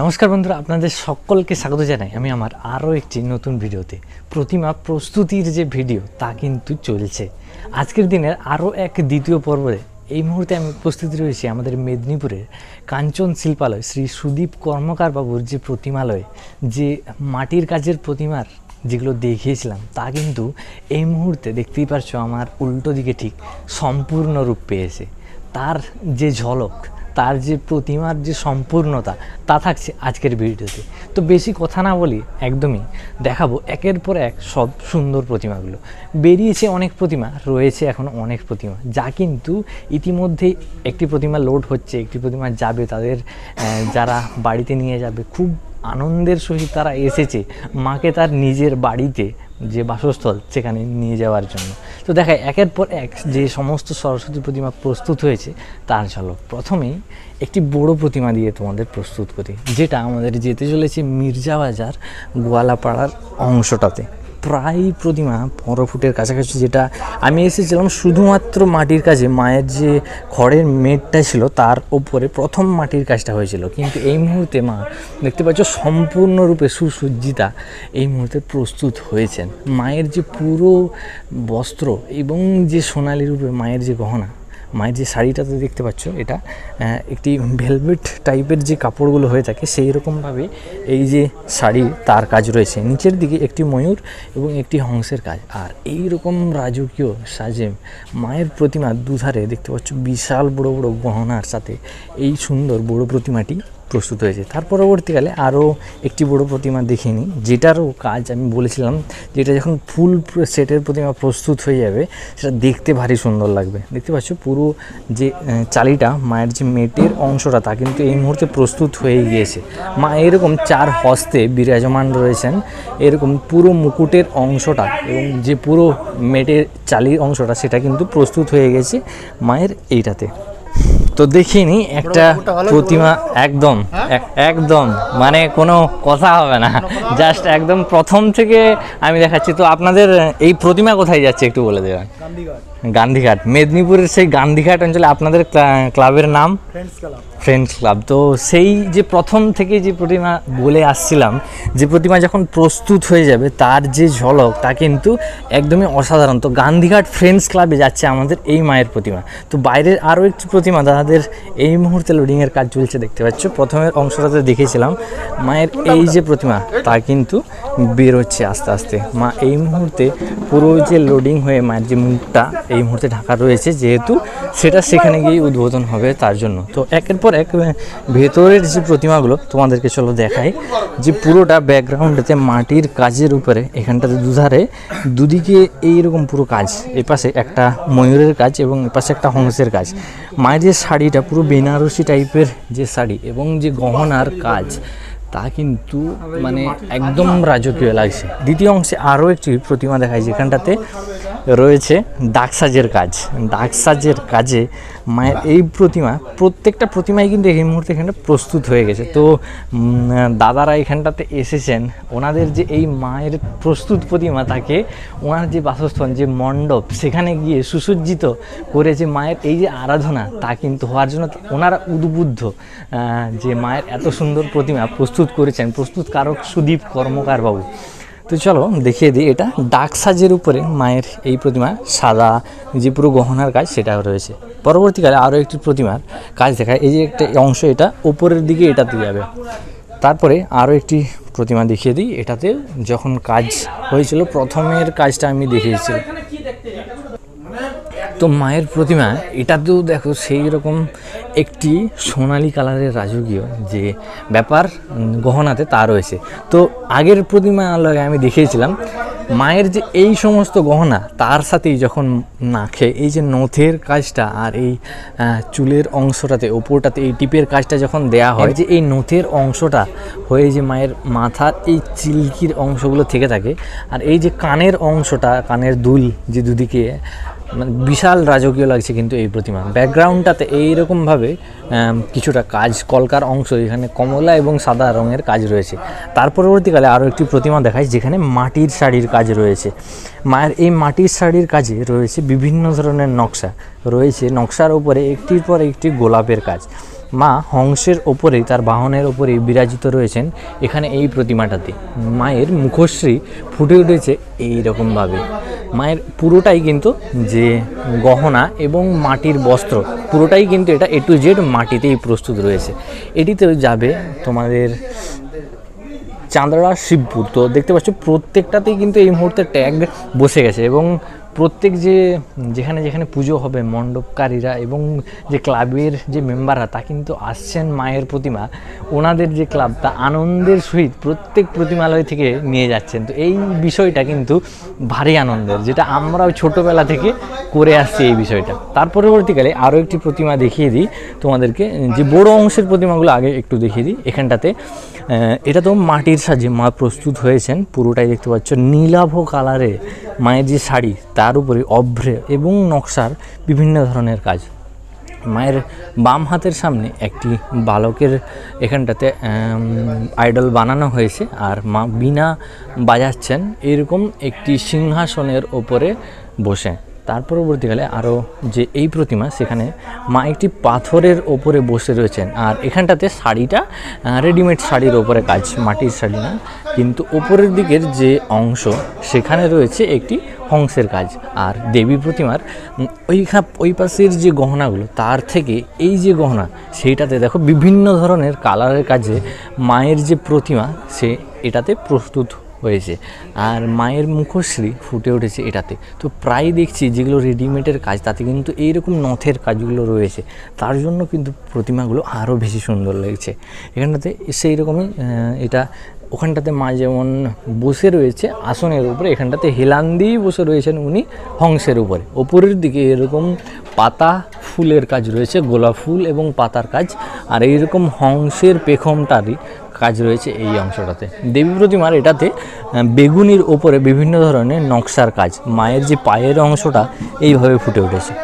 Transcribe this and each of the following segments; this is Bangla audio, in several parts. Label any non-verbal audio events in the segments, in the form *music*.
নমস্কার বন্ধুরা, আপনাদের সকলকে স্বাগত জানাই আমি আমার আরও একটি নতুন ভিডিওতে। প্রতিমা প্রস্তুতির যে ভিডিও, তা কিন্তু চলছে। আজকের দিনের আরও এক দ্বিতীয় পর্বে এই মুহূর্তে আমি উপস্থিত রয়েছি আমাদের মেদিনীপুরের কাঞ্চন শিল্পালয় শ্রী সুদীপ কর্মকার বাবুর যে প্রতিমালয়, যে মাটির কাজের প্রতিমার যেগুলো দেখিয়েছিলাম, তা কিন্তু এই মুহূর্তে দেখতেই পারছ আমার উল্টো দিকে ঠিক সম্পূর্ণ রূপ পেয়েছে। তার যে ঝলক তার যে প্রতিমার যে সম্পূর্ণতা, তা থাকছে আজকের ভিডিওতে। তো বেশি কথা না বলি, একদমই দেখাবো একের পর এক সব সুন্দর প্রতিমাগুলো। বেরিয়েছে অনেক প্রতিমা, রয়েছে এখন অনেক প্রতিমা। যা কিন্তু ইতিমধ্যে একটি প্রতিমা লোড হচ্ছে, একটি প্রতিমা যাবে তাদের যারা বাড়িতে নিয়ে যাবে। খুব আনন্দের সহিত তারা এসেছে মাকে তার নিজের বাড়িতে যে বাসস্থল সেখানে নিয়ে যাওয়ার জন্য। তো দেখায় একের পর এক যে সমস্ত সরস্বতী প্রতিমা প্রস্তুত হয়েছে তার ঝলক প্রথমেই একটি বড় প্রতিমা দিয়ে তোমাদের প্রস্তুত করি, যেটা আমাদের যেতে চলেছে মির্জা বাজার গোয়ালাপাড়ার অংশটাতে। প্রায় প্রতিমা পনেরো ফুটের কাছাকাছি যেটা আমি এসেছিলাম শুধুমাত্র মাটির কাজে, মায়ের যে খড়ের মেটটা ছিল তার ওপরে প্রথম মাটির কাজটা হয়েছিল। কিন্তু এই মুহূর্তে মা, দেখতে পাচ্ছ সম্পূর্ণরূপে সুসজ্জিতা এই মুহূর্তে প্রস্তুত হয়েছেন। মায়ের যে পুরো বস্ত্র এবং যে সোনালি রূপে মায়ের যে গহনা মায়ের যে শাড়িটাতে দেখতে পাচ্ছ, এটা একটি ভেলভেট টাইপের যে কাপড়গুলো হয়ে থাকে, সেই রকমভাবে এই যে শাড়ি তার কাজ রয়েছে। নিচের দিকে একটি ময়ূর এবং একটি হংসের কাজ। আর এই রকম রাজকীয় সাজে মায়ের প্রতিমা দুধারে দেখতে পাচ্ছ, বিশাল বড় বড় গহনার সাথে এই সুন্দর বড় প্রতিমাটি প্রস্তুত হয়েছে। তার পরবর্তীকালে আরও একটি বড় প্রতিমা দেখে নিই যেটারও কাজ আমি বলেছিলাম, যেটা যখন ফুল সেটের প্রতিমা প্রস্তুত হয়ে যাবে, সেটা দেখতে ভারী সুন্দর লাগবে। দেখতে পাচ্ছ পুরো যে চালিটা, মায়ের যে মেটের অংশটা, তা কিন্তু এই মুহূর্তে প্রস্তুত হয়ে গিয়েছে। মা এরকম চার হস্তে বিরাজমান রয়েছেন, এরকম পুরো মুকুটের অংশটা এবং যে পুরো মেটের চালির অংশটা, সেটা কিন্তু প্রস্তুত হয়ে গেছে মায়ের এইটাতে। তো দেখিনি একটা প্রতিমা একদম একদম মানে কোনো কথা হবে না। জাস্ট একদম প্রথম থেকে আমি দেখাচ্ছি। তো আপনাদের এই প্রতিমা কোথায় যাচ্ছে একটু বলে দেবেন? গান্ধীঘাট। মেদিনীপুরের সেই গান্ধীঘাট অঞ্চলে আপনাদের ক্লাবের নাম? ফ্রেন্ডস ক্লাব তো সেই যে প্রথম থেকে যে প্রতিমা বলে আসছিলাম যে প্রতিমা যখন প্রস্তুত হয়ে যাবে তার যে ঝলক তা কিন্তু একদমই অসাধারণ। তো গান্ধীঘাট ফ্রেন্ডস ক্লাবে যাচ্ছে আমাদের এই মায়ের প্রতিমা। তো বাইরের আরও একটি প্রতিমা দাদাদের এই মুহূর্তে লোডিংয়ের কাজ চলছে দেখতে পাচ্ছ। প্রথমের অংশটাতে দেখেছিলাম মায়ের এই যে প্রতিমা তা কিন্তু বেরোচ্ছে আস্তে আস্তে। মা এই মুহূর্তে পুরো যে লোডিং হয়ে মায়ের যে মুখটা এই মুহূর্তে ঢাকা রয়েছে যেহেতু সেটা সেখানে গিয়ে উদ্বোধন হবে তার জন্য। তো একের পর এক ভেতরের যে প্রতিমাগুলো তোমাদেরকে চলো দেখাই, যে পুরোটা ব্যাকগ্রাউন্ডেতে মাটির কাজের উপরে, এখানটাতে দুধারে, দুদিকে এইরকম পুরো কাজ। এপাশে একটা ময়ূরের কাজ এবং এপাশে একটা হংসের কাজ। মায়ের যে শাড়িটা, পুরো বেনারসি টাইপের যে শাড়ি এবং যে গহনার কাজ তা কিন্তু মানে একদম রাজকীয় লাগছে। দ্বিতীয় অংশে আরও একটি প্রতিমা দেখায় যেখানটাতে রয়েছে ডাকসাজের কাজ। ডাকসাজের কাজে মায়ের এই প্রতিমা প্রত্যেকটা প্রতিমাই কিন্তু এই মুহূর্তে এখানে প্রস্তুত হয়ে গেছে। তো দাদারা এখানটাতে এসেছেন। ওনাদের যে এই মায়ের প্রস্তুত প্রতিমা তাকে ওনার যে বাসস্থান যে মণ্ডপ সেখানে গিয়ে সুসজ্জিত করে যে মায়ের এই যে আরাধনা তা কিন্তু হওয়ার জন্য ওনারা উদ্বুদ্ধ। যে মায়ের এত সুন্দর প্রতিমা প্রস্তুত করেছেন। প্রস্তুতকারক সুদীপ কর্মকার বাবু তো চলো দেখিয়ে দিই, এটা ডাক সাজের উপরে মায়ের এই প্রতিমা, সাদা যে পুরো গহনার কাজ সেটা রয়েছে। পরবর্তীকালে আরও একটি প্রতিমার কাজ দেখায়, এই যে একটা অংশ, এটা উপরের দিকে এটাতে যাবে। তারপরে আরও একটি প্রতিমা দেখিয়ে দিই, এটাতে যখন কাজ হয়েছিল, প্রথমের কাজটা আমি দেখিয়েছিলাম তো মায়ের প্রতিমা, এটাতেও দেখো সেই রকম একটি সোনালি কালারের রাজকীয় যে ব্যাপার গহনাতে তা রয়েছে। তো আগের প্রতিমা আলোকে আমি দেখিয়েছিলাম, মায়ের যে এই সমস্ত গহনা, তার সাথেই যখন নাখে, এই যে নথের কাজটা আর এই চুলের অংশটাতে, ওপরটাতে, এই টিপের কাজটা যখন দেয়া হয়, যে এই নথের অংশটা হয়ে যে মায়ের মাথার এই চিল্কির অংশগুলো থেকে থাকে, আর এই যে কানের অংশটা, কানের দুল যে দুদিকে মানে বিশাল রাজকীয় লাগছে কিন্তু এই প্রতিমা। ব্যাকগ্রাউন্ডটাতে এইরকমভাবে কিছুটা কাজ, কলকার অংশ, এখানে কমলা এবং সাদা রঙের কাজ রয়েছে। তার পরবর্তীকালে আরও একটি প্রতিমা দেখায় যেখানে মাটির শাড়ির কাজ রয়েছে। মায়ের এই মাটির শাড়ির কাজে রয়েছে বিভিন্ন ধরনের নকশা। রয়েছে নকশার উপরে একটির পর একটি গোলাপের কাজ। মা হংসের ওপরেই, তার বাহনের ওপরেই বিরাজিত রয়েছেন এখানে এই প্রতিমাটাতে। মায়ের মুখশ্রী ফুটে উঠেছে এই রকমভাবে মায়ের পুরোটাই কিন্তু যে গহনা এবং মাটির বস্ত্র, পুরোটাই কিন্তু এটা এ টু জেড মাটিতেই প্রস্তুত রয়েছে। এটিতে যাবে তোমাদের চাঁদড়া শিবপুর। তো দেখতে পাচ্ছ, প্রত্যেকটাতেই কিন্তু এই মুহূর্তে ট্যাগ বসে গেছে এবং প্রত্যেক যে যেখানে যেখানে পুজো হবে, মণ্ডপকারীরা এবং যে ক্লাবের যে মেম্বাররা, তা কিন্তু আসছেন মায়ের প্রতিমা। ওনাদের যে ক্লাব, তা আনন্দের সহিত প্রত্যেক প্রতিমালয় থেকে নিয়ে যাচ্ছেন। তো এই বিষয়টা কিন্তু ভারী আনন্দের, যেটা আমরাও ছোটোবেলা থেকে করে আসছি এই বিষয়টা। তার পরবর্তীকালে আরও একটি প্রতিমা দেখিয়ে দিই তোমাদেরকে। যে বড় অংশের প্রতিমাগুলো আগে একটু দেখিয়ে দিই এখানটাতে। এটা তো মাটির সাজে মা প্রস্তুত হয়েছেন, পুরোটাই দেখতে পাচ্ছ। নীলাভ কালারে মায়ের যে শাড়ি, তার উপরে অভ্রে এবং নকশার বিভিন্ন ধরনের কাজ। মায়ের বাম হাতের সামনে একটি বালকের এখানটাতে আইডল বানানো হয়েছে আর মা বিনা বাজাচ্ছেন। এরকম একটি সিংহাসনের ওপরে বসে। তার পরবর্তীকালে আরও যে এই প্রতিমা, সেখানে মা একটি পাথরের ওপরে বসে রয়েছেন। আর এখানটাতে শাড়িটা রেডিমেড শাড়ির ওপরে, কাজ মাটির শাড়ি না, কিন্তু ওপরের দিকের যে অংশ, সেখানে রয়েছে একটি হংসের কাজ। আর দেবী প্রতিমার ওই ওই পাশের যে গহনাগুলো, তার থেকে এই যে গহনা, সেইটাতে দেখো বিভিন্ন ধরনের কালারের কাজে মায়ের যে প্রতিমা, সে এটাতে প্রস্তুত হয়েছে। আর মায়ের মুখশ্রী ফুটে উঠেছে এটাতে। তো প্রায় দেখছি যেগুলো রেডিমেডের কাজ, তাতে কিন্তু এইরকম নথের কাজগুলো রয়েছে। তার জন্য কিন্তু প্রতিমাগুলো আরও বেশি সুন্দর লাগছে। এখানটাতে সেই রকমই এটা ওখানটাতে মা যেমন বসে রয়েছে আসনের উপরে, এখানটাতে হেলান দিয়েই বসে রয়েছেন উনি হংসের উপরে। ওপরের দিকে এরকম পাতা ফুলের কাজ রয়েছে, গোলাপ ফুল এবং পাতার কাজ। আর এইরকম হংসের পেখমটারই কাজ রয়েছে এই অংশটাতে। দেবী প্রতিমার এটাতে বেগুনির ওপরে বিভিন্ন ধরনের নকশার কাজ। মায়ের যে পায়ের অংশটা এইভাবে ফুটে উঠেছে।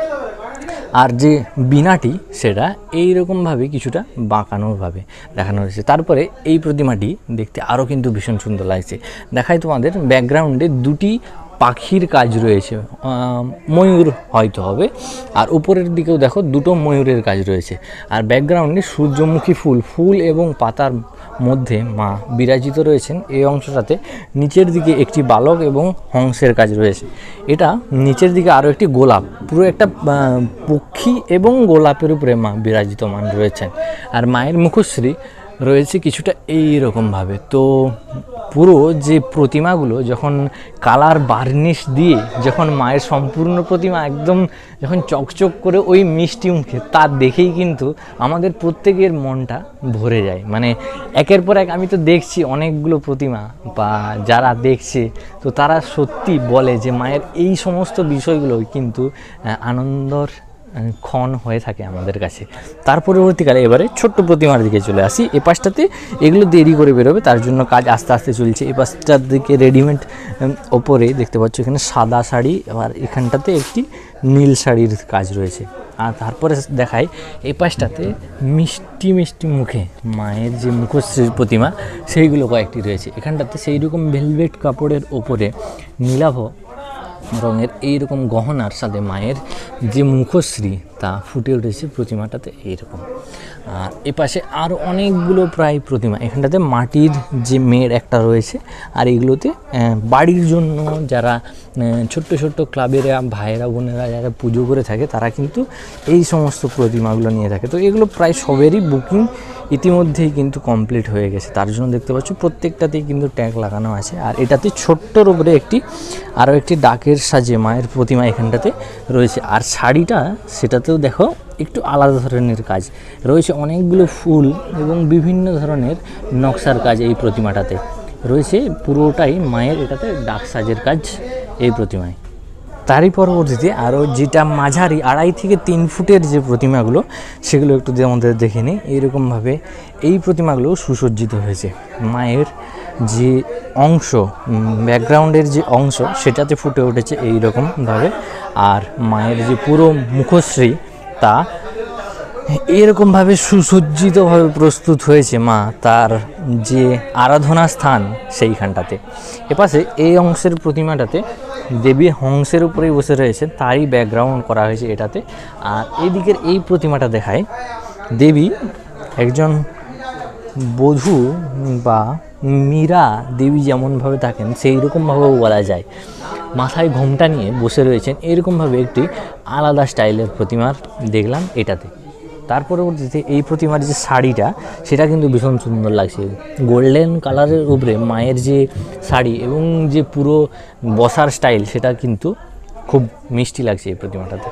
আর যে বিনাটি সেটা এই রকমভাবে কিছুটা বাঁকানোভাবে দেখানো হয়েছে। তারপরে এই প্রতিমাটি দেখতে আরও কিন্তু ভীষণ সুন্দর লাগছে। দেখায় তোমাদের, ব্যাকগ্রাউন্ডে দুটি পাখির কাজ রয়েছে। ময়ূর হয়তো হবে। আর উপরের দিকেও দেখো, দুটো ময়ূরের কাজ রয়েছে। আর ব্যাকগ্রাউন্ডে সূর্যমুখী ফুল ফুল এবং পাতার মধ্যে মা বিরাজিত রয়েছেন এই অংশটাতে। নিচের দিকে একটি বালক এবং হংসের কাজ রয়েছে। এটা নিচের দিকে আরও একটি গোলাপ। পুরো একটা পক্ষী এবং গোলাপের উপরে মা বিরাজিত মান রয়েছেন। আর মায়ের মুখশ্রী রয়েছে কিছুটা এই রকমভাবে তো পুরো যে প্রতিমাগুলো, যখন কালার বার্নিশ দিয়ে, যখন মায়ের সম্পূর্ণ প্রতিমা একদম যখন চকচক করে ওই মিষ্টি মুখে, তা দেখেই কিন্তু আমাদের প্রত্যেকের মনটা ভরে যায়। মানে একের পর এক আমি তো দেখছি অনেকগুলো প্রতিমা, বা যারা দেখছে, তো তারা সত্যি বলে যে মায়ের এই সমস্ত বিষয়গুলো কিন্তু আনন্দর ক্ষণ হয়ে থাকে আমাদের কাছে। তার পরবর্তীকালে এবারে ছোট্ট প্রতিমার দিকে চলে আসি। এ পাশটাতে এগুলো দেরি করে বেরোবে, তার জন্য কাজ আস্তে আস্তে চলছে। এই পাশটার দিকে রেডিমেড ওপরে দেখতে পাচ্ছ এখানে সাদা শাড়ি আর এখানটাতে একটি নীল শাড়ির কাজ রয়েছে। আর তারপরে দেখায় এই পাশটাতে মিষ্টি মিষ্টি মুখে, মায়ের যে মুখশ্রীর প্রতিমা, সেইগুলো কয়েকটি রয়েছে। এখানটাতে সেই রকম ভেলভেট কাপড়ের ওপরে নীলাভ রঙের এইরকম গহনার সাথে মায়ের যে মুখশ্রী তা ফুটে উঠেছে প্রতিমাটাতে এইরকম। আর এ পাশে আরও অনেকগুলো প্রায় প্রতিমা। এখানটাতে মাটির যে মেয়ের একটা রয়েছে, আর এগুলোতে বাড়ির জন্য যারা ছোট্ট ছোট্ট ক্লাবেরা, ভাইয়েরা, বোনেরা যারা পুজো করে থাকে, তারা কিন্তু এই সমস্ত প্রতিমাগুলো নিয়ে থাকে। তো এগুলো প্রায় সবেরই বুকিং ইতিমধ্যেই কিন্তু কমপ্লিট হয়ে গেছে। তার জন্য দেখতে পাচ্ছ, প্রত্যেকটাতেই কিন্তু ট্যাগ লাগানো আছে। আর এটাতে ছোট্টর উপরে একটি আরও একটি ডাকের সাজে মায়ের প্রতিমা এখানটাতে রয়েছে। আর শাড়িটা, সেটাতেও দেখো একটু আলাদা ধরনের কাজ। রয়েছে অনেকগুলো ফুল এবং বিভিন্ন ধরনের নকশার কাজ এই প্রতিমাটাতে। রয়েছে পুরোটাই মায়ের এটাতে ডাক সাজের কাজ এই প্রতিমায়। তারই পরবর্তীতে আরও যেটা মাঝারি আড়াই থেকে তিন ফুটের যে প্রতিমাগুলো, সেগুলো একটু আমাদের দেখে নিই। এইরকমভাবে এই প্রতিমাগুলো সুসজ্জিত হয়েছে। মায়ের যে অংশ ব্যাকগ্রাউন্ডের যে অংশ, সেটাতে ফুটে উঠেছে এই রকমভাবে আর মায়ের যে পুরো মুখশ্রী তা এরকমভাবে সুসজ্জিতভাবে প্রস্তুত হয়েছে মা তার যে আরাধনা স্থান সেইখানটাতে। এপাশে এই অংশের প্রতিমাটাতে দেবী হংসের উপরেই বসে রয়েছে, তারই ব্যাকগ্রাউন্ড করা হয়েছে এটাতে। আর এদিকের এই প্রতিমাটা দেখায় দেবী একজন বধূ বা মীরা দেবী যেমনভাবে থাকেন সেই রকমভাবেও বলা যায়। মাথায় ঘোমটা নিয়ে বসে রয়েছেন। এরকমভাবে একটি আলাদা স্টাইলের প্রতিমার দেখলাম এটাতে। তার পরবর্তীতে এই প্রতিমার যে শাড়িটা, সেটা কিন্তু ভীষণ সুন্দর লাগছে। গোল্ডেন কালারের উপরে মায়ের যে শাড়ি এবং যে পুরো বসার স্টাইল, সেটা কিন্তু খুব মিষ্টি লাগছে এই প্রতিমাটাতে।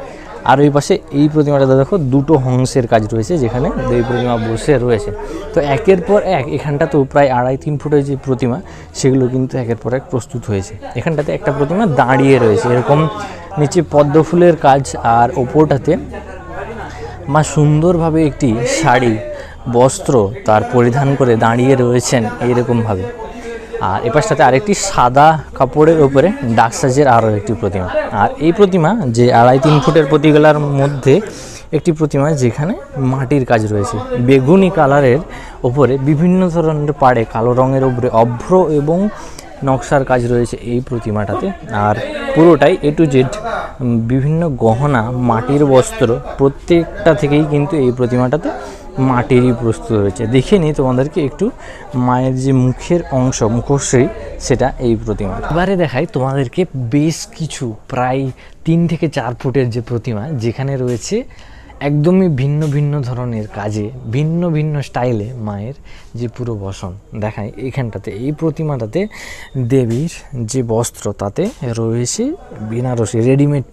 আর ওই পাশে এই প্রতিমাটাতে দেখো দুটো হংসের কাজ রয়েছে, যেখানে দেবী প্রতিমা বসে রয়েছে। তো একের পর এক, এখানটা তো প্রায় আড়াই তিন ফুটের যে প্রতিমা, সেগুলো কিন্তু একের পর এক প্রস্তুত হয়েছে। এখানটাতে একটা প্রতিমা দাঁড়িয়ে রয়েছে। এরকম নিচে পদ্ম ফুলের কাজ আর ওপরটাতে মা সুন্দরভাবে একটি শাড়ি, বস্ত্র তার পরিধান করে দাঁড়িয়ে রয়েছেন এইরকমভাবে আর এপাশটাতে আরেকটি সাদা কাপড়ের উপরে ডাক সাজের আরও একটি প্রতিমা। আর এই প্রতিমা যে আড়াই তিন ফুটের প্রতিগুলার মধ্যে একটি প্রতিমা যেখানে মাটির কাজ রয়েছে। বেগুনি কালারের ওপরে বিভিন্ন ধরনের পাড়ে কালো রঙের উপরে অভ্র এবং নকশার কাজ রয়েছে এই প্রতিমাটাতে। আর পুরোটাই এ টু জেড বিভিন্ন গহনা, মাটির বস্ত্র, প্রত্যেকটা থেকেই কিন্তু এই প্রতিমাটাতে মাটিরই প্রস্তুত হয়েছে দেখে নিই তোমাদেরকে একটু মায়ের যে মুখের অংশ, মুখশ্রী, সেটা এই প্রতিমা। এবারে দেখাই তোমাদেরকে বেশ কিছু, প্রায় তিন থেকে চার ফুটের যে প্রতিমা, যেখানে রয়েছে একদমই ভিন্ন ভিন্ন ধরনের কাজে, ভিন্ন ভিন্ন স্টাইলে মায়ের যে পুরো বসন। দেখায় এখানটাতে, এই প্রতিমাটাতে দেবীর যে বস্ত্র, তাতে রয়েছে বেনারসি রেডিমেড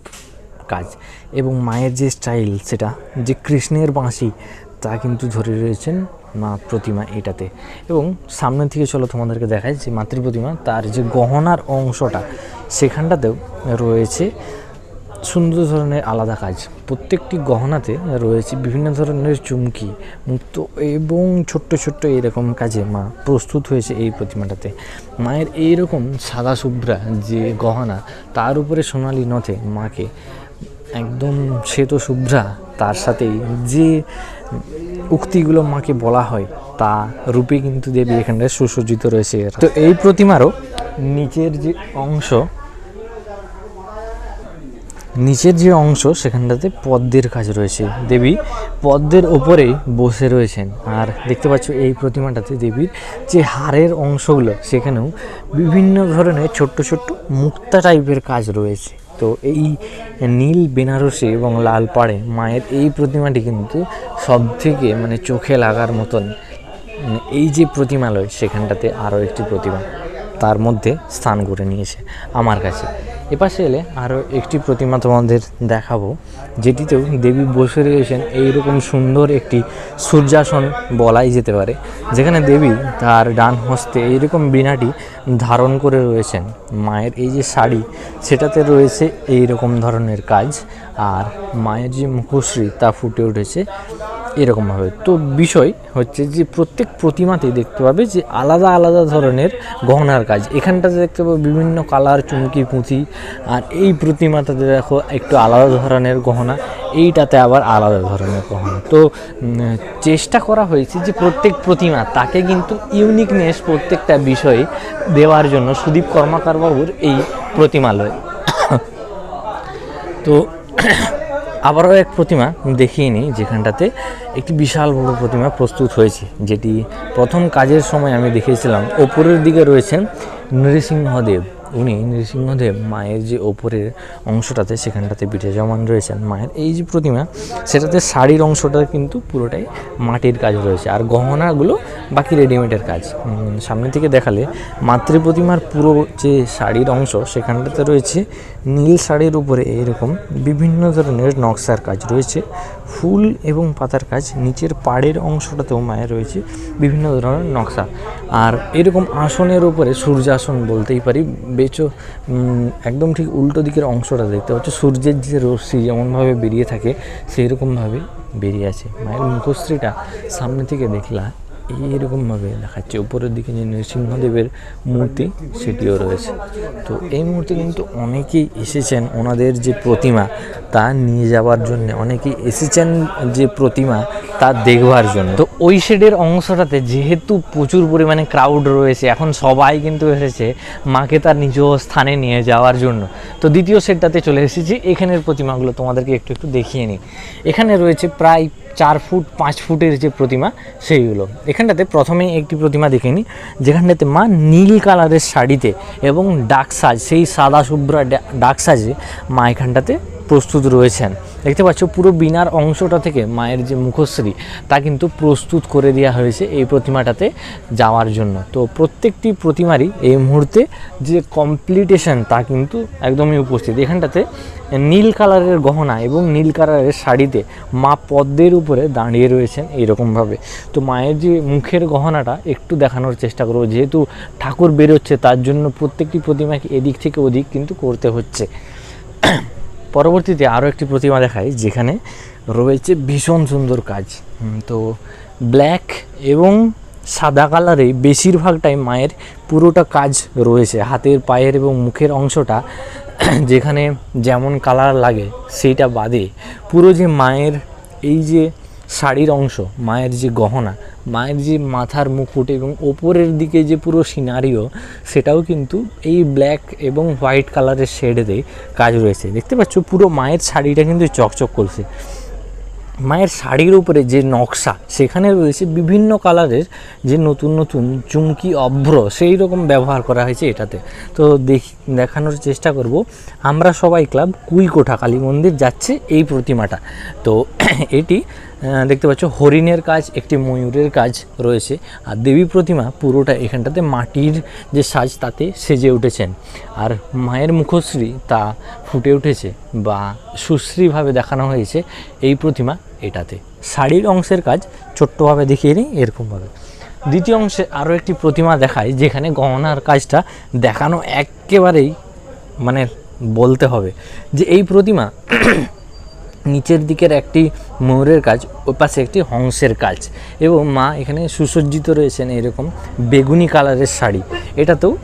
কাজ এবং মায়ের যে স্টাইল সেটা যে কৃষ্ণের বাঁশি তা কিন্তু ধরে রয়েছেন মা প্রতিমা এটাতে। এবং সামনে থেকে চলো তোমাদেরকে দেখায় যে মাতৃ প্রতিমা, তার যে গহনার অংশটা, সেখানটাতেও রয়েছে সুন্দর ধরনের আলাদা কাজ। প্রত্যেকটি গহনাতে রয়েছে বিভিন্ন ধরনের চুমকি, মুক্ত এবং ছোট্ট ছোট্ট এরকম কাজে মা প্রস্তুত হয়েছে এই প্রতিমাটাতে। মায়ের এইরকম সাদা শুভ্রা যে গহনা, তার উপরে সোনালি নথে মাকে একদম শ্বেত শুভ্রা, তার সাথেই যে উক্তিগুলো মাকে বলা হয়, তা রূপে কিন্তু দেবী এখানটায় সুসজ্জিত রয়েছে। তো এই প্রতিমারও নিচের যে অংশ, নিচের যে অংশ, সেখানটাতে পদ্মের কাজ রয়েছে। দেবী পদ্মের ওপরেই বসে রয়েছেন। আর দেখতে পাচ্ছ, এই প্রতিমাটাতে দেবীর যে হাড়ের অংশগুলো, সেখানেও বিভিন্ন ধরনের ছোট্ট ছোট্ট মুক্তা টাইপের কাজ রয়েছে। তো এই নীল বেনারসি এবং লাল পাড়ে মায়ের এই প্রতিমাটি কিন্তু সবথেকে মানে চোখে লাগার মতন। উম, এই যে প্রতিমালয় সেখানটাতে আরও একটি প্রতিমা তার মধ্যে স্থান করে নিয়েছে আমার কাছে। এপাশে এলে আরও একটি প্রতিমা তোমাদের দেখাবো, যেটিতেও দেবী বসে রয়েছেন এইরকম সুন্দর একটি সূর্যাসন বলাই যেতে পারে, যেখানে দেবী তার ডান হস্তে এইরকম বিনাটি ধারণ করে রয়েছেন। মায়ের এই যে শাড়ি, সেটাতে রয়েছে এই রকম ধরনের কাজ, আর মায়ের যে মুখশ্রী, তা ফুটে উঠেছে এরকমভাবে। তো বিষয় হচ্ছে যে প্রত্যেক প্রতিমাতেই দেখতে পাবে যে আলাদা আলাদা ধরনের গহনার কাজ। এখানটাতে দেখতে পাবে বিভিন্ন কালার, চুমকি, পুঁথি আর এই প্রতিমাটাতে দেখো একটু আলাদা ধরনের গহনা, এইটাতে আবার আলাদা ধরনের গহনা। তো চেষ্টা করা হয়েছে যে প্রত্যেক প্রতিমা তাকে কিন্তু ইউনিকনেস প্রত্যেকটা বিষয়ে দেওয়ার জন্য সুদীপ কর্মাকার বাবুর এই প্রতিমালয়। তো, আবারও এক প্রতিমা দেখিয়ে নিই যেখানটাতে একটি বিশাল বড় প্রতিমা প্রস্তুত হয়েছে, যেটি প্রথম কাজের সময় আমি দেখেছিলাম ওপরের দিকে রয়েছেন নৃসিংহদেব। উনি নৃসিংহদেব মায়ের যে ওপরের অংশটাতে, সেখানটাতে বিরাজমান রয়েছেন। মায়ের এই যে প্রতিমা, সেটাতে শাড়ির অংশটা কিন্তু পুরোটাই মাটির কাজ রয়েছে। আর গহনাগুলো বাকি রেডিমেডের কাজ। সামনে থেকে দেখালে মাতৃ প্রতিমার পুরো যে শাড়ির অংশ, সেখানটাতে রয়েছে নীল শাড়ির উপরে এরকম বিভিন্ন ধরনের নকশার কাজ রয়েছে। ফুল এবং পাতার কাজ নিচের পাড়ের অংশটাতেও মায়ের রয়েছে, বিভিন্ন ধরনের নকশা। আর এরকম আসনের ওপরে সূর্যাসন বলতেই পারি, বেচো একদম ঠিক উল্টো দিকের অংশটা দেখতে পাচ্ছ, সূর্যের যে রশ্মি যেমনভাবে বেরিয়ে থাকে সেই রকমভাবে বেরিয়ে আছে। মায়ের মুখশ্রীটা সামনে থেকে দেখলা এইরকমভাবে দেখাচ্ছে। উপরের দিকে যে নৃসিংহদেবের মূর্তি, সেটিও রয়েছে। তো এই মূর্তি কিন্তু অনেকেই এসেছেন ওনাদের যে প্রতিমা, তা নিয়ে যাওয়ার জন্য। অনেকেই এসেছেন যে প্রতিমা তা দেখবার জন্য। তো ওই শেডের অংশটাতে যেহেতু প্রচুর পরিমাণে ক্রাউড রয়েছে, এখন সবাই কিন্তু এসেছে মাকে তার নিজ স্থানে নিয়ে যাওয়ার জন্য। তো দ্বিতীয় শেডটাতে চলে এসেছি, এখানের প্রতিমাগুলো তোমাদেরকে একটু একটু দেখিয়ে নিই। এখানে রয়েছে প্রায় চার ফুট, পাঁচ ফুটের যে প্রতিমা, সেইগুলো। এখানটাতে প্রথমেই একটি প্রতিমা দেখে নিই, যেখানটাতে মা নীল কালারের শাড়িতে এবং ডাক সাজ সেই সাদা শুভ্রা ডাক সাজে মা এখানটাতে প্রস্তুত রয়েছেন। দেখতে পাচ্ছ, পুরো বিনার অংশটা থেকে মায়ের যে মুখশ্রী, তা কিন্তু প্রস্তুত করে দেওয়া হয়েছে এই প্রতিমাটাতে যাওয়ার জন্য। তো প্রত্যেকটি প্রতিমারই এই মুহূর্তে যে কমপ্লিটেশন তা কিন্তু একদমই উপস্থিত। এখানটাতে নীল কালারের গহনা এবং নীল কালারের শাড়িতে মা পদ্মের উপরে দাঁড়িয়ে রয়েছেন এইরকমভাবে। তো মায়ের যে মুখের গহনাটা একটু দেখানোর চেষ্টা করব। যেহেতু ঠাকুর বেরোচ্ছে, তার জন্য প্রত্যেকটি প্রতিমাকে এদিক থেকে ওদিক কিন্তু করতে হচ্ছে। পরবর্তীতে আরও একটি প্রতিমা দেখাই, যেখানে রয়েছে ভীষণ সুন্দর কাজ। তো ব্ল্যাক এবং সাদা কালারে বেশিরভাগটাই মায়ের পুরোটা কাজ রয়েছে। হাতের, পায়ের এবং মুখের অংশটা *clears throat* যেখানে যেমন কালার লাগে, সেইটা বাদে পুরো যে মায়ের এই যে শাড়ির অংশ, মায়ের যে গহনা, মায়ের যে মাথার মুকুট এবং ওপরের দিকে যে পুরো সিনারিও, সেটাও কিন্তু এই ব্ল্যাক এবং হোয়াইট কালারের শেডেতে কাজ রয়েছে। দেখতে পাচ্ছ, পুরো মায়ের শাড়িটা কিন্তু চকচক করছে। মায়ের শাড়ির উপরে যে নকশা, সেখানে রয়েছে বিভিন্ন কালারের যে নতুন নতুন চুমকি অভ্র, সেই রকম ব্যবহার করা হয়েছে এটাতে। তো দেখ, দেখানোর চেষ্টা করব। আমরা সবাই ক্লাব কুইকোঠা কালী মন্দির যাচ্ছে এই প্রতিমাটা। তো *clears throat* এটি দেখতে পাচ্ছ, হরিণের কাজ, একটি ময়ূরের কাজ রয়েছে। আর দেবী প্রতিমা পুরোটা এখানটাতে মাটির যে সাজ, তাতে সেজে উঠেছেন। আর মায়ের মুখশ্রী তা ফুটে উঠেছে বা সুশ্রীভাবে দেখানো হয়েছে এই প্রতিমা এটাতে। শাড়ির অংশের কাজ ছোট্টভাবে দেখিয়ে নিই, এরকমভাবে। দ্বিতীয় অংশে আরও একটি প্রতিমা দেখায়, যেখানে গহনার কাজটা দেখানো একেবারেই মানে বলতে হবে যে এই প্রতিমা নিচের দিকের একটি ময়ূরের কাজ ওই পাশে একটি হংসের কাজ। এবং মা এখানে সুসজ্জিত রয়েছেন এরকম বেগুনি কালারের শাড়ি। এটাতেও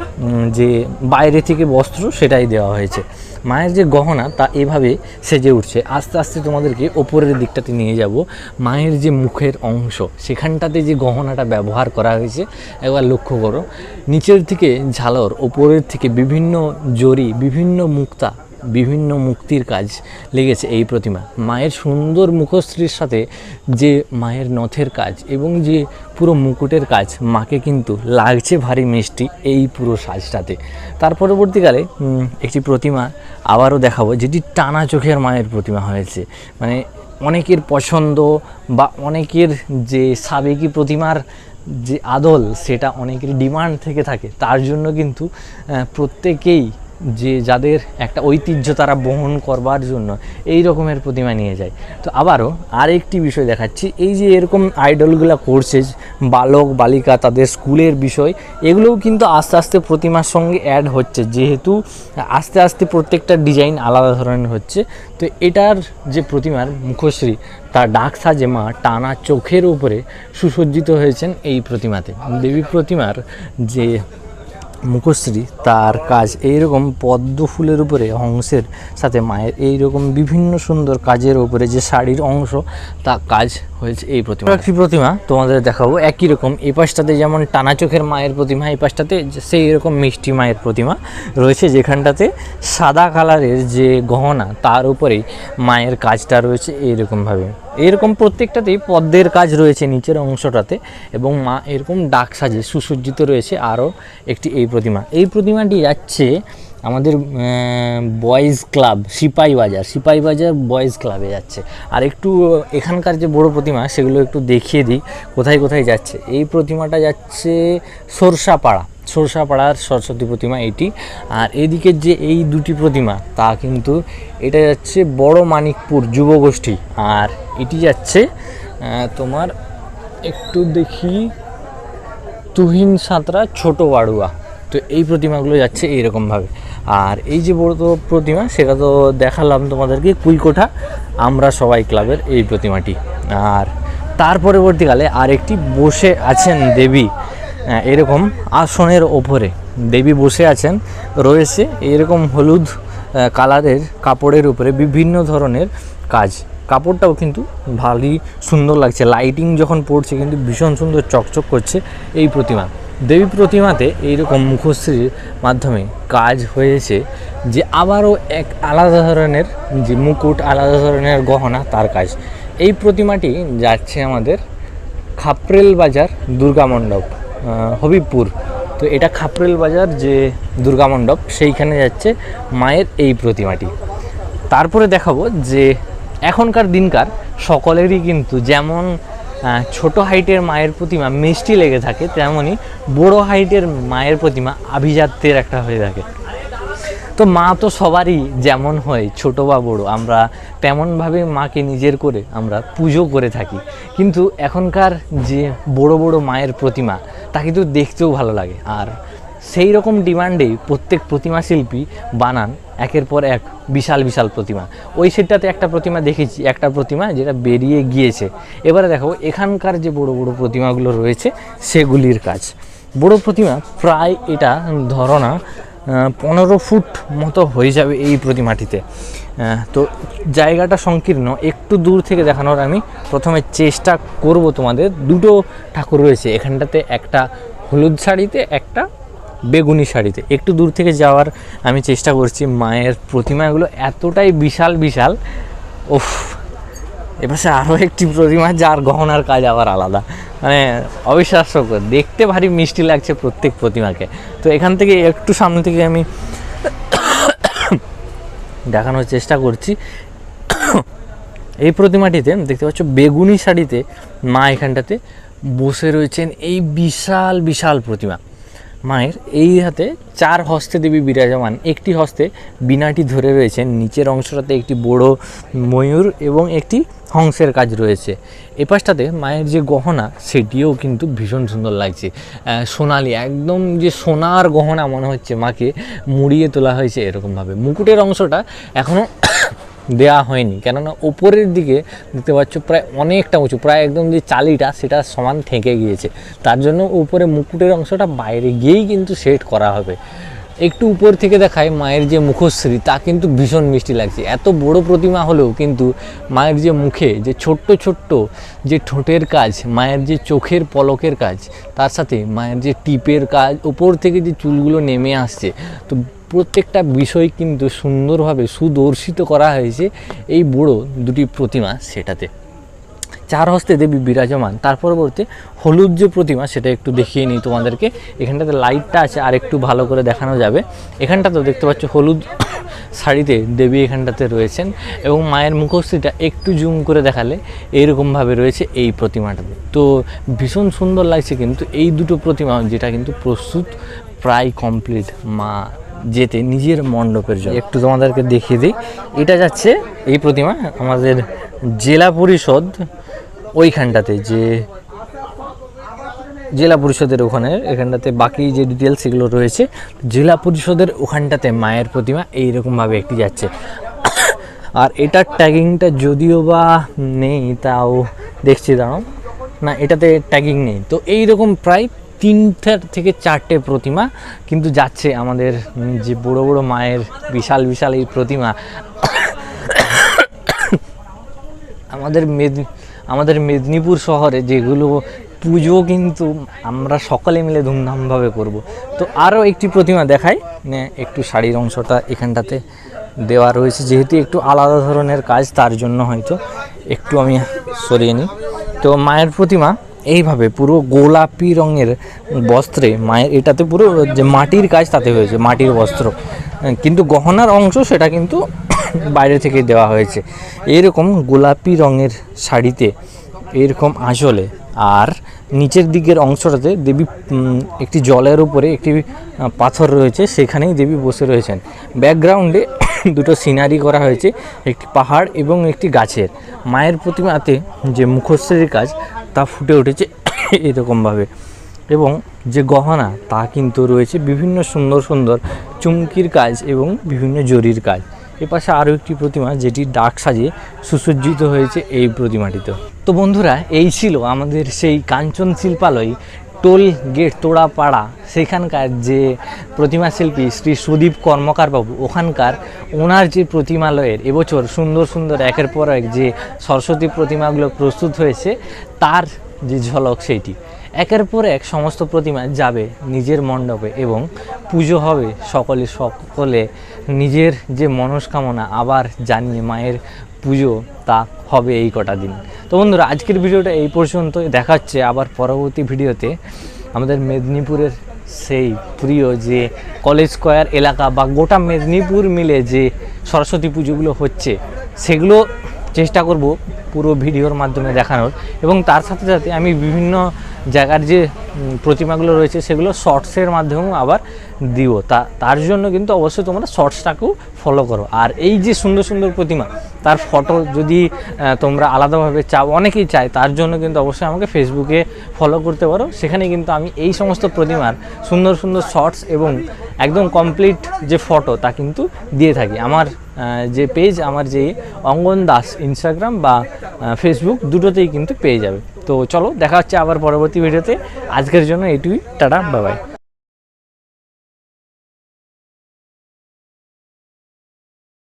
যে বাইরে থেকে বস্ত্র সেটাই দেওয়া হয়েছে। মায়ের যে গহনা, তা এভাবে সেজে উঠছে। আস্তে আস্তে তোমাদেরকে ওপরের দিকটাতে নিয়ে যাব। মায়ের যে মুখের অংশ, সেখানটাতে যে গহনাটা ব্যবহার করা হয়েছে, একবার লক্ষ্য করো। নিচের থেকে ঝালর, ওপরের থেকে বিভিন্ন জরি, বিভিন্ন মুক্তা বিভিন্ন মুক্তির কাজ লেগেছে এই প্রতিমা। মায়ের সুন্দর মুখশ্রীর সাথে যে মায়ের নথের কাজ এবং যে পুরো মুকুটের কাজ মাকে কিন্তু লাগছে ভারী মিষ্টি এই পুরো সাজটাতে। তার পরবর্তীকালে একটি প্রতিমা আবারও দেখাবো, যেটি টানা চোখের মায়ের প্রতিমা হয়েছে। মানে অনেকের পছন্দ বা অনেকের যে সাবেকি প্রতিমার যে আদল, সেটা অনেকের ডিমান্ড থেকে থাকে। তার জন্য কিন্তু প্রত্যেকেই যে যাদের একটা ঐতিহ্য তারা বহন করবার জন্য এই রকমের প্রতিমা নিয়ে যায়। তো আবারও আরেকটি বিষয় দেখাচ্ছি, এই যে এরকম আইডলগুলো করছে, বালক, বালিকা, তাদের স্কুলের বিষয়, এগুলোও কিন্তু আস্তে আস্তে প্রতিমার সঙ্গে অ্যাড হচ্ছে। যেহেতু আস্তে আস্তে প্রত্যেকটা ডিজাইন আলাদা ধরনের হচ্ছে, তো এটার যে প্রতিমার মুখশ্রী, তার ডাক সাজে মা টানা চোখের উপরে সুসজ্জিত হয়েছেন এই প্রতিমাতে। দেবী প্রতিমার যে মুখশ্রী, তার কাজ এইরকম পদ্ম ফুলের উপরে হংসের সাথে মায়ের এইরকম বিভিন্ন সুন্দর কাজের উপরে যে শাড়ির অংশ, তা কাজ হয়েছে এই প্রতিমা একটি প্রতিমা, তোমাদের দেখাবো একই রকম। এই পাশটাতে যেমন টানা চোখের মায়ের প্রতিমা, এই পাশটাতে সেই রকম মিষ্টি মায়ের প্রতিমা রয়েছে, যেখানটাতে সাদা কালারের যে গহনা, তার উপরেই মায়ের কাজটা রয়েছে এইরকমভাবে। এরকম প্রত্যেকটাতেই পদ্মের কাজ রয়েছে নিচের অংশটাতে এবং মা এরকম ডাক সাজে সুসজ্জিত রয়েছে। আরও একটি এই প্রতিমা। এই প্রতিমাটি যাচ্ছে আমাদের বয়েজ ক্লাব, সিপাই বাজার। বাজার বয়েজ ক্লাবে যাচ্ছে। আর একটু এখানকার যে বড় প্রতিমা, সেগুলো একটু দেখিয়ে দিই, কোথায় কোথায় যাচ্ছে। এই প্রতিমাটা যাচ্ছে সরষাপাড়া। সরষাপাড়ার সরস্বতী প্রতিমা এটি। আর এদিকের যে এই দুটি প্রতিমা, তা কিন্তু এটা যাচ্ছে বড় মানিকপুর যুবগোষ্ঠী। আর এটি যাচ্ছে তোমার একটু দেখি তুহিন সাঁতরা ছোট বাড়ুয়া। তো এই প্রতিমাগুলো যাচ্ছে এইরকমভাবে। আর এই যে বড় তো প্রতিমা, সেটা তো দেখালাম তোমাদেরকে কুইকোঠা আমরা সবাই ক্লাবের এই প্রতিমাটি। আর তার পরবর্তীকালে আরেকটি বসে আছেন দেবী। এরকম আসনের ওপরে দেবী বসে আছেন। রয়েছে এরকম হলুদ কালারের কাপড়ের উপরে বিভিন্ন ধরনের কাজ। কাপড়টাও কিন্তু ভালোই সুন্দর লাগছে। লাইটিং যখন পড়ছে কিন্তু ভীষণ সুন্দর চকচক করছে এই প্রতিমা। দেবী প্রতিমাতে এইরকম মুখশ্রীর মাধ্যমে কাজ হয়েছে যে আবারও এক আলাদা ধরনের, যে মুকুট আলাদা ধরনের গহনা তার কাজ। এই প্রতিমাটি যাচ্ছে আমাদের খাপরেল বাজার দুর্গা মণ্ডপ হবিবপুর। তো এটা খাপরেল বাজার যে দুর্গা মণ্ডপ, সেইখানে যাচ্ছে মায়ের এই প্রতিমাটি। তারপরে দেখাবো যে এখনকার দিনকার সকলেরই কিন্তু যেমন ছোট হাইটের মায়ের প্রতিমা মিষ্টি লেগে থাকে তেমনই বড় হাইটের মায়ের প্রতিমা আভিজাত্যের একটা হয়ে থাকে। তো মা তো সবারই যেমন হয়, ছোট বা বড়, আমরা তেমনভাবে মাকে নিজের করে আমরা পুজো করে থাকি। কিন্তু এখনকার যে বড় বড় মায়ের প্রতিমা, তা কিন্তু দেখতেও ভালো লাগে। আর সেই রকম ডিমান্ডেই প্রত্যেক প্রতিমা শিল্পী বানান, একের পর এক বিশাল বিশাল প্রতিমা। ওই সেটটাতে একটা প্রতিমা দেখেছি, একটা প্রতিমা যেটা বেরিয়ে গিয়েছে। এবারে দেখো, এখানকার যে বড় বড় প্রতিমাগুলো রয়েছে, সেগুলির কাজ। বড় প্রতিমা প্রায় এটা ধরনা পনেরো ফুট মতো হয়ে যাবে এই প্রতিমাটিতে। তো জায়গাটা সংকীর্ণ, একটু দূর থেকে দেখানোর আমি প্রথমে চেষ্টা করব তোমাদের। দুটো ঠাকুর রয়েছে, এখানটাতে একটা হলুদ শাড়িতে, একটা বেগুনি শাড়িতে। একটু দূর থেকে যাওয়ার আমি চেষ্টা করছি, মায়ের প্রতিমাগুলো এতটাই বিশাল বিশাল। ওফ এপাশে আরও একটি প্রতিমা, যার গহনার কাজ আবার আলাদা। মানে অবিশ্বাস্যকর দেখতে ভারী মিষ্টি লাগছে প্রত্যেক প্রতিমাকে। তো এখান থেকে একটু সামনে থেকে আমি দেখানোর চেষ্টা করছি। এই প্রতিমাটিতে দেখতে পাচ্ছ, বেগুনি শাড়িতে মা এখানটাতে বসে রয়েছেন। এই বিশাল বিশাল প্রতিমা। মায়ের এই হাতে চার হস্তে দেবী বিরাজমান। একটি হস্তে বিনাটি ধরে রয়েছেন নিচের অংশটাতে একটি বড় ময়ূর এবং একটি হংসের কাজ রয়েছে। এ পাশটাতে মায়ের যে গহনা, সেটিও কিন্তু ভীষণ সুন্দর লাগছে। সোনালি, একদম যে সোনার গহনা মনে হচ্ছে মাকে, মুড়িয়ে তোলা হয়েছে এরকমভাবে। মুকুটের অংশটা এখনও দেওয়া হয়নি। কেননা ওপরের দিকে দেখতে পাচ্ছ প্রায় অনেকটা উঁচু, প্রায় একদম যে চালিটা সেটা সমান থেকে গিয়েছে। তার জন্য উপরে মুকুটের অংশটা বাইরে গিয়েই কিন্তু সেট করা হবে। একটু উপর থেকে দেখায় মায়ের যে মুখশ্রী, তা কিন্তু ভীষণ মিষ্টি লাগছে। এত বড় প্রতিমা হলেও কিন্তু মায়ের যে মুখে যে ছোট্ট ছোট্ট যে ঠোঁটের কাজ, মায়ের যে চোখের পলকের কাজ, তার সাথে মায়ের যে টিপের কাজ, উপর থেকে যে চুলগুলো নেমে আসছে, তো প্রত্যেকটা বিষয় কিন্তু সুন্দরভাবে সুদর্শিত করা হয়েছে এই বুড়ো দুটি প্রতিমা সেটাতে। চার হস্তে দেবী বিরাজমান, তার পরবর্তী হলুদ যে প্রতিমা সেটা একটু দেখিয়ে নিই তোমাদেরকে। এখানটাতে লাইটটা আছে, আর একটু ভালো করে দেখানো যাবে। এখানটাতেও দেখতে পাচ্ছ হলুদ শাড়িতে দেবী এখানটাতে রয়েছেন এবং মায়ের মুখশ্রীটা একটু জুম করে দেখালে এইরকমভাবে রয়েছে এই প্রতিমাটাতে তো ভীষণ সুন্দর লাগছে কিন্তু এই দুটো প্রতিমা যেটা কিন্তু প্রস্তুত প্রায় কমপ্লিট মা যেতে, নিজের মণ্ডপের জন্য। একটু তোমাদেরকে দেখিয়ে দিই। এটা যাচ্ছে এই প্রতিমা আমাদের জেলা পরিষদ ওইখানটাতে, যে জেলা পরিষদের ওখানে, এখানটাতে বাকি যে ডিটেলস সেগুলো রয়েছে, জেলা পরিষদের ওখানটাতে মায়ের প্রতিমা এইরকমভাবে একটি যাচ্ছে। আর এটার ট্যাগিংটা যদিও বা নেই, তাও দেখছি দাঁড়াও। না, এটাতে ট্যাগিং নেই। তো এই রকম প্রায় তিনটে থেকে চারটে প্রতিমা কিন্তু যাচ্ছে আমাদের যে বড় বড় মায়ের বিশাল বিশাল এই প্রতিমা। আমাদের মেদ, আমাদের মেদিনীপুর শহরে যেগুলো পুজো কিন্তু আমরা সকলে মিলে ধুমধামভাবে করব। তো আরও একটি প্রতিমা দেখাই একটু শাড়ির অংশটা এখানটাতে দেওয়া রয়েছে, যেহেতু একটু আলাদা ধরনের কাজ, তার জন্য হয়তো একটু আমি সরিয়ে নিই। তো মায়ের প্রতিমা এইভাবে পুরো গোলাপি রঙের বস্ত্রে মায়ের, এটাতে পুরো যে মাটির কাজ তাতে হয়েছে, মাটির বস্ত্র। কিন্তু গহনার অংশ সেটা কিন্তু *coughs* বাইরে থেকে দেওয়া হয়েছে। এরকম গোলাপি রঙের শাড়িতে এরকম আঁচলে আর নিচের দিকের অংশটাতে দেবী একটি জলের উপরে একটি পাথর রয়েছে, সেখানেই দেবী বসে রয়েছেন। ব্যাকগ্রাউন্ডে *coughs* দুটো সিনারি করা হয়েছে, একটি পাহাড় এবং একটি গাছের। মায়ের প্রতিমাতে যে মুখশ্রীর কাজ তা ফুটে উঠেছে *coughs* এরকমভাবে। এবং যে গহনা, তা কিন্তু রয়েছে বিভিন্ন সুন্দর সুন্দর চুমকির কাজ এবং বিভিন্ন জরির কাজ। এপাশে আরও একটি প্রতিমা যেটি ডাক সাজিয়ে সুসজ্জিত হয়েছে এই প্রতিমাটিতে। তো বন্ধুরা, এই ছিল আমাদের সেই কাঞ্চন শিল্পালয় টোল গেট, তোড়াপাড়া, সেখানকার যে প্রতিমা শিল্পী শ্রী সুদীপ কর্মকার বাবু, ওখানকার ওনার যে প্রতিমালয়ের এবছর সুন্দর সুন্দর একের পর এক যে সরস্বতী প্রতিমাগুলো প্রস্তুত হয়েছে, তার যে ঝলক সেইটি। একের পর এক সমস্ত প্রতিমা যাবে নিজের মণ্ডপে এবং পুজো হবে সকলে সকলে নিজের যে মনস্কামনা আবার জানিয়ে মায়ের পুজো, তা হবে এই কটা দিন। তো বন্ধুরা, আজকের ভিডিওটা এই পর্যন্ত দেখাচ্ছে আবার পরবর্তী ভিডিওতে আমাদের মেদিনীপুরের সেই প্রিয় যে কলেজ স্কোয়ার এলাকা বা গোটা মেদিনীপুর মিলে যে সরস্বতী পুজোগুলো হচ্ছে, সেগুলো চেষ্টা করব পুরো ভিডিওর মাধ্যমে দেখানোর। এবং তার সাথে সাথে আমি বিভিন্ন জায়গার যে প্রতিমাগুলো রয়েছে, সেগুলো শর্টসের মাধ্যমেও আবার দিও তা, তার জন্য কিন্তু অবশ্যই তোমরা শর্টসটাকেও ফলো করো। আর এই যে সুন্দর সুন্দর প্রতিমা তার ফটো যদি তোমরা আলাদাভাবে চাও, অনেকেই চায়, তার জন্য কিন্তু অবশ্যই আমাকে ফেসবুকে ফলো করতে পারো। সেখানে কিন্তু আমি এই সমস্ত প্রতিমার সুন্দর সুন্দর শর্টস এবং একদম কমপ্লিট যে ফটো তা কিন্তু দিয়ে থাকি। আমার যে পেজ আমার যে অঙ্গন দাস ইনস্টাগ্রাম বা ফেসবুক দুটোতেই কিন্তু পেয়ে যাবে। তো চলো, দেখা হচ্ছে আবার পরবর্তী ভিডিওতে আজকের জন্য এটুই টাটা বাবাই